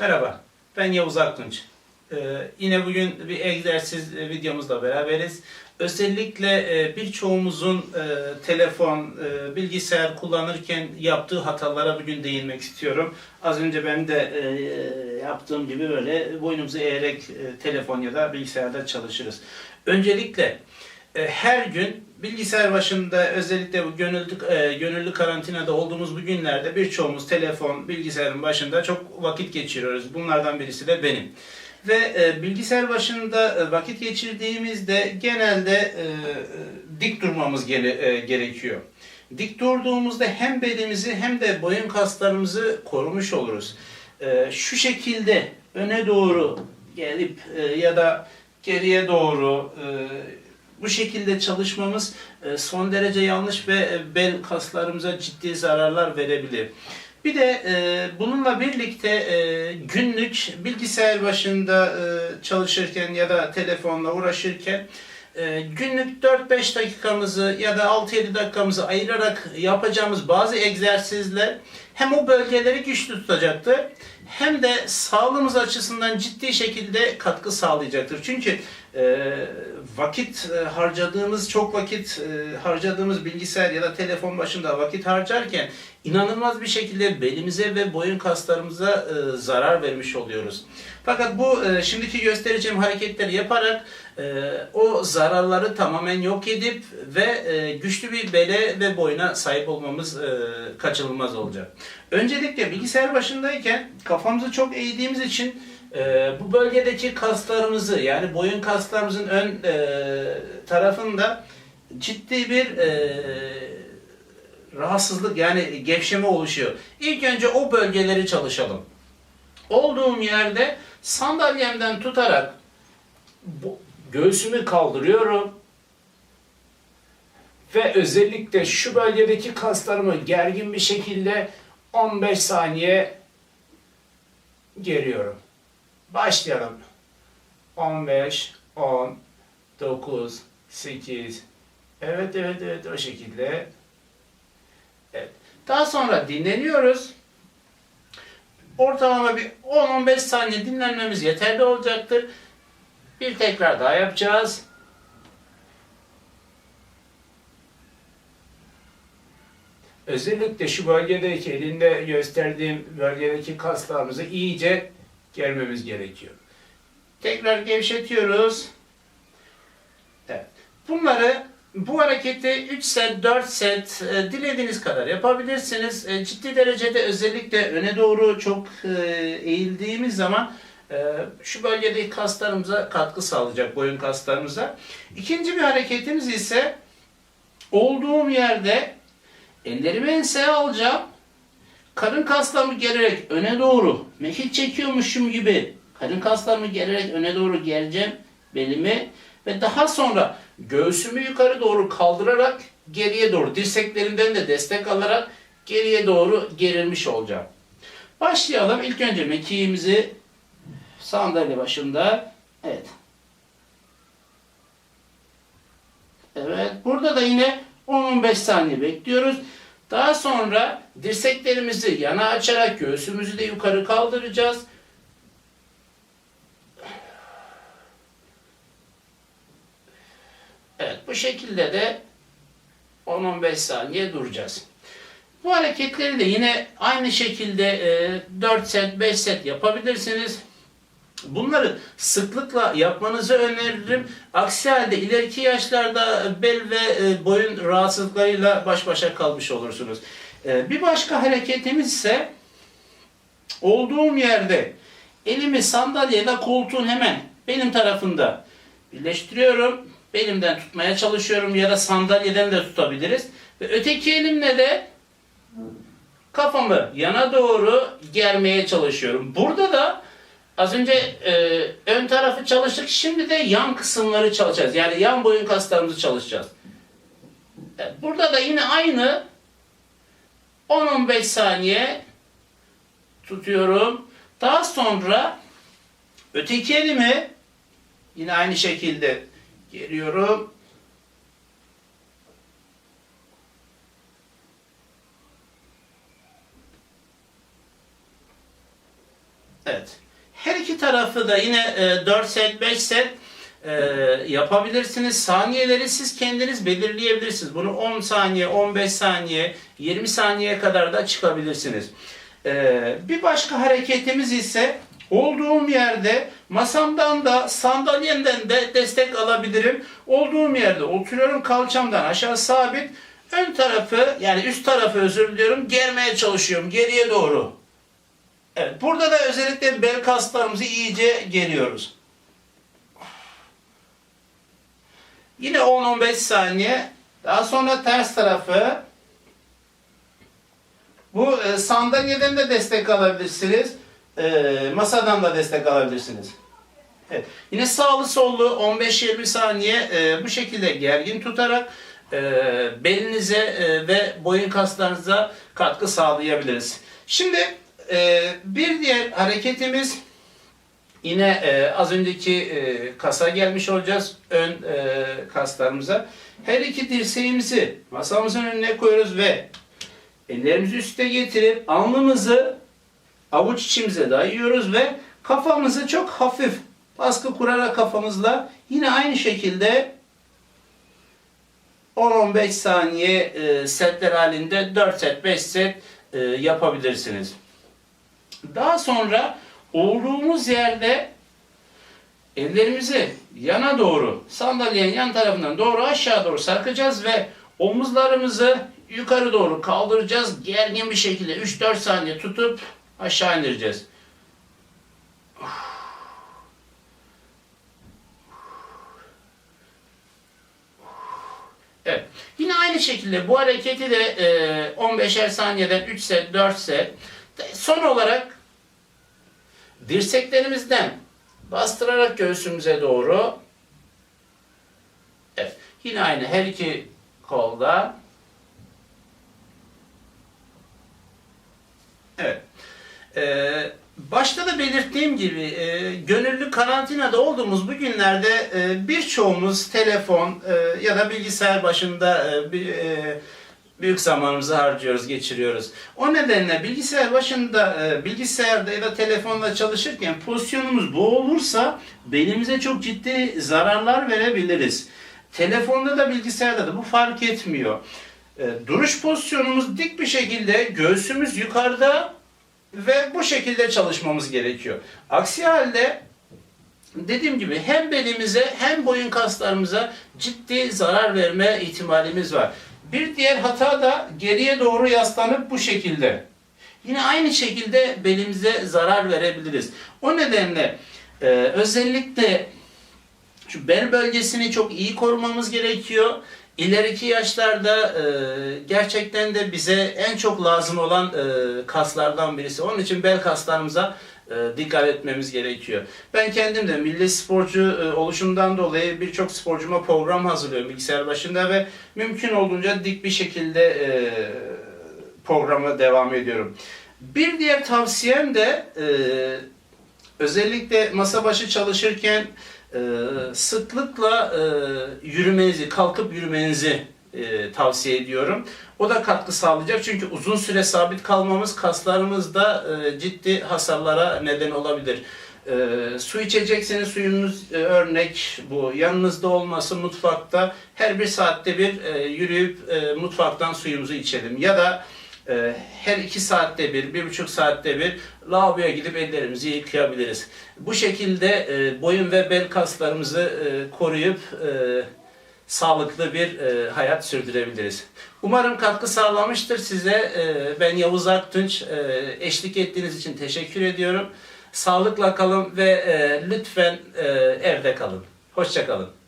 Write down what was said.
Merhaba, ben Yavuz Aktunç. Ee, yine bugün bir egzersiz e, videomuzla beraberiz. Özellikle e, birçoğumuzun e, telefon, e, bilgisayar kullanırken yaptığı hatalara bugün değinmek istiyorum. Az önce ben de e, yaptığım gibi böyle boynumuzu eğerek e, telefon ya da bilgisayarda çalışırız. Öncelikle her gün bilgisayar başında özellikle bu gönüllü, e, gönüllü karantinada olduğumuz bu günlerde birçoğumuz telefon, bilgisayarın başında çok vakit geçiriyoruz. Bunlardan birisi de benim. Ve e, bilgisayar başında e, vakit geçirdiğimizde genelde e, e, dik durmamız gere- e, gerekiyor. Dik durduğumuzda hem belimizi hem de boyun kaslarımızı korumuş oluruz. E, şu şekilde öne doğru gelip e, ya da geriye doğru e, bu şekilde çalışmamız e, son derece yanlış ve e, bel kaslarımıza ciddi zararlar verebilir. Bir de e, bununla birlikte e, günlük bilgisayar başında e, çalışırken ya da telefonla uğraşırken e, günlük 4-5 dakikamızı ya da 6-7 dakikamızı ayırarak yapacağımız bazı egzersizler hem o bölgeleri güçlü tutacaktır hem de sağlığımız açısından ciddi şekilde katkı sağlayacaktır. Çünkü e, vakit e, harcadığımız, çok vakit e, harcadığımız bilgisayar ya da telefon başında vakit harcarken inanılmaz bir şekilde belimize ve boyun kaslarımıza e, zarar vermiş oluyoruz. Fakat bu e, şimdiki göstereceğim hareketleri yaparak e, o zararları tamamen yok edip ve e, güçlü bir bele ve boyuna sahip olmamız e, kaçınılmaz olacak. Öncelikle bilgisayar başındayken kafamızı çok eğdiğimiz için e, bu bölgedeki kaslarımızı yani boyun kaslarımızın ön tarafında ciddi bir rahatsızlık yani gevşeme oluşuyor. İlk önce o bölgeleri çalışalım. Olduğum yerde sandalyemden tutarak göğsümü kaldırıyorum ve özellikle şu bölgedeki kaslarımı gergin bir şekilde 15 saniye geriyorum. Başlayalım. 15, 10, 9, 8. Evet, evet, evet o şekilde. Evet. Daha sonra dinleniyoruz. Ortalama bir 10-15 saniye dinlenmemiz yeterli olacaktır. Bir tekrar daha yapacağız. Özellikle şu bölgedeki elinde gösterdiğim bölgedeki kaslarımızı iyice germemiz gerekiyor. Tekrar gevşetiyoruz. Evet. Bunları bu hareketi 3 set, 4 set e, dilediğiniz kadar yapabilirsiniz. E, ciddi derecede özellikle öne doğru çok e, eğildiğimiz zaman şu bölgedeki kaslarımıza katkı sağlayacak, boyun kaslarımıza. İkinci bir hareketimiz ise olduğum yerde ellerimi enseye alacağım. Karın kaslarımı gererek öne doğru mekik çekiyormuşum gibi karın kaslarımı gererek öne doğru gereceğim belimi ve daha sonra göğsümü yukarı doğru kaldırarak geriye doğru dirseklerimden de destek alarak geriye doğru gerilmiş olacağım. Başlayalım. İlk önce mekiğimizi sandalye başında evet. Evet. Burada da yine 10-15 saniye bekliyoruz. Daha sonra dirseklerimizi yana açarak göğsümüzü de yukarı kaldıracağız. Evet bu şekilde de 10-15 saniye duracağız. Bu hareketleri de yine aynı şekilde e, 4 set 5 set yapabilirsiniz. Bunları sıklıkla yapmanızı öneririm. Aksi halde ileriki yaşlarda bel ve e, boyun rahatsızlıklarıyla baş başa kalmış olursunuz. E, Bir başka hareketimiz ise olduğum yerde elimi sandalyede koltuğun hemen benim tarafında birleştiriyorum. Belimden tutmaya çalışıyorum ya da sandalyeden de tutabiliriz. Ve öteki elimle de kafamı yana doğru germeye çalışıyorum. Burada da az önce e, ön tarafı çalıştık. Şimdi de yan kısımları çalışacağız. Yani yan boyun kaslarımızı çalışacağız. Evet, burada da yine aynı 10-15 saniye tutuyorum. Daha sonra öteki elimi yine aynı şekilde geriyorum. Evet. Her iki tarafı da yine e, 4 set 5 set e, yapabilirsiniz. Saniyeleri siz kendiniz belirleyebilirsiniz. Bunu 10 saniye, 15 saniye, 20 saniyeye kadar da çıkabilirsiniz. E, bir başka hareketimiz ise olduğum yerde masamdan da sandalyemden de destek alabilirim. Olduğum yerde oturuyorum kalçamdan aşağı sabit. Ön tarafı yani üst tarafı özür diliyorum germeye çalışıyorum geriye doğru. Evet, burada da özellikle bel kaslarımızı iyice geriyoruz. Yine 10-15 saniye. Daha sonra ters tarafı. Bu e, sandalyeden de destek alabilirsiniz. E, masadan da destek alabilirsiniz. Evet. Yine sağlı sollu 15-20 saniye e, bu şekilde gergin tutarak belinize ve boyun kaslarınıza katkı sağlayabiliriz. Şimdi e, bir diğer hareketimiz yine e, az önceki e, kasa gelmiş olacağız ön e, kaslarımıza. Her iki dirseğimizi masamızın önüne koyuyoruz ve ellerimizi üste getirip alnımızı avuç içimize dayıyoruz ve kafamızı çok hafif baskı kurarak kafamızla yine aynı şekilde 10-15 saniye e, setler halinde 4 set 5 set e, yapabilirsiniz. Daha sonra olduğumuz yerde ellerimizi yana doğru sandalyenin yan tarafından doğru aşağı doğru sarkacağız ve omuzlarımızı yukarı doğru kaldıracağız. Gergin bir şekilde 3-4 saniye tutup aşağı indireceğiz. Evet. Yine aynı şekilde bu hareketi de e, 15'er saniyeden 3 set, 4 set. Son olarak dirseklerimizden bastırarak göğsümüze doğru. Evet. Yine aynı her iki kolda. Evet. Ee, başta da belirttiğim gibi e, gönüllü karantinada olduğumuz bu günlerde e, birçoğumuz telefon e, ya da bilgisayar başında e, e, büyük zamanımızı harcıyoruz, geçiriyoruz. O nedenle bilgisayar başında, e, bilgisayarda ya da telefonla çalışırken pozisyonumuz bu olursa belimize çok ciddi zararlar verebiliriz. Telefonda da bilgisayarda da bu fark etmiyor. E, duruş pozisyonumuz dik bir şekilde, göğsümüz yukarıda ve bu şekilde çalışmamız gerekiyor. Aksi halde dediğim gibi hem belimize hem boyun kaslarımıza ciddi zarar verme ihtimalimiz var. Bir diğer hata da geriye doğru yaslanıp bu şekilde. Yine aynı şekilde belimize zarar verebiliriz. O nedenle e, özellikle şu bel bölgesini çok iyi korumamız gerekiyor. İleriki yaşlarda e, gerçekten de bize en çok lazım olan e, kaslardan birisi. Onun için bel kaslarımıza dikkat etmemiz gerekiyor. Ben kendim de milli sporcu e, oluşumdan dolayı birçok sporcuma program hazırlıyorum bilgisayar başında ve mümkün olduğunca dik bir şekilde e, programa devam ediyorum. Bir diğer tavsiyem de e, özellikle masa başı çalışırken e, sıklıkla e, yürümenizi, kalkıp yürümenizi e, tavsiye ediyorum. O da katkı sağlayacak çünkü uzun süre sabit kalmamız kaslarımızda e, ciddi hasarlara neden olabilir. E, su içecekseniz suyunuz e, örnek bu yanınızda olması mutfakta her bir saatte bir e, yürüyüp e, mutfaktan suyumuzu içelim ya da e, her iki saatte bir, bir buçuk saatte bir lavaboya gidip ellerimizi yıkayabiliriz. Bu şekilde e, boyun ve bel kaslarımızı e, koruyup e, sağlıklı bir e, hayat sürdürebiliriz. Umarım katkı sağlamıştır size. E, ben Yavuz Aktunç. E, eşlik ettiğiniz için teşekkür ediyorum. Sağlıkla kalın ve e, lütfen e, evde kalın. Hoşçakalın.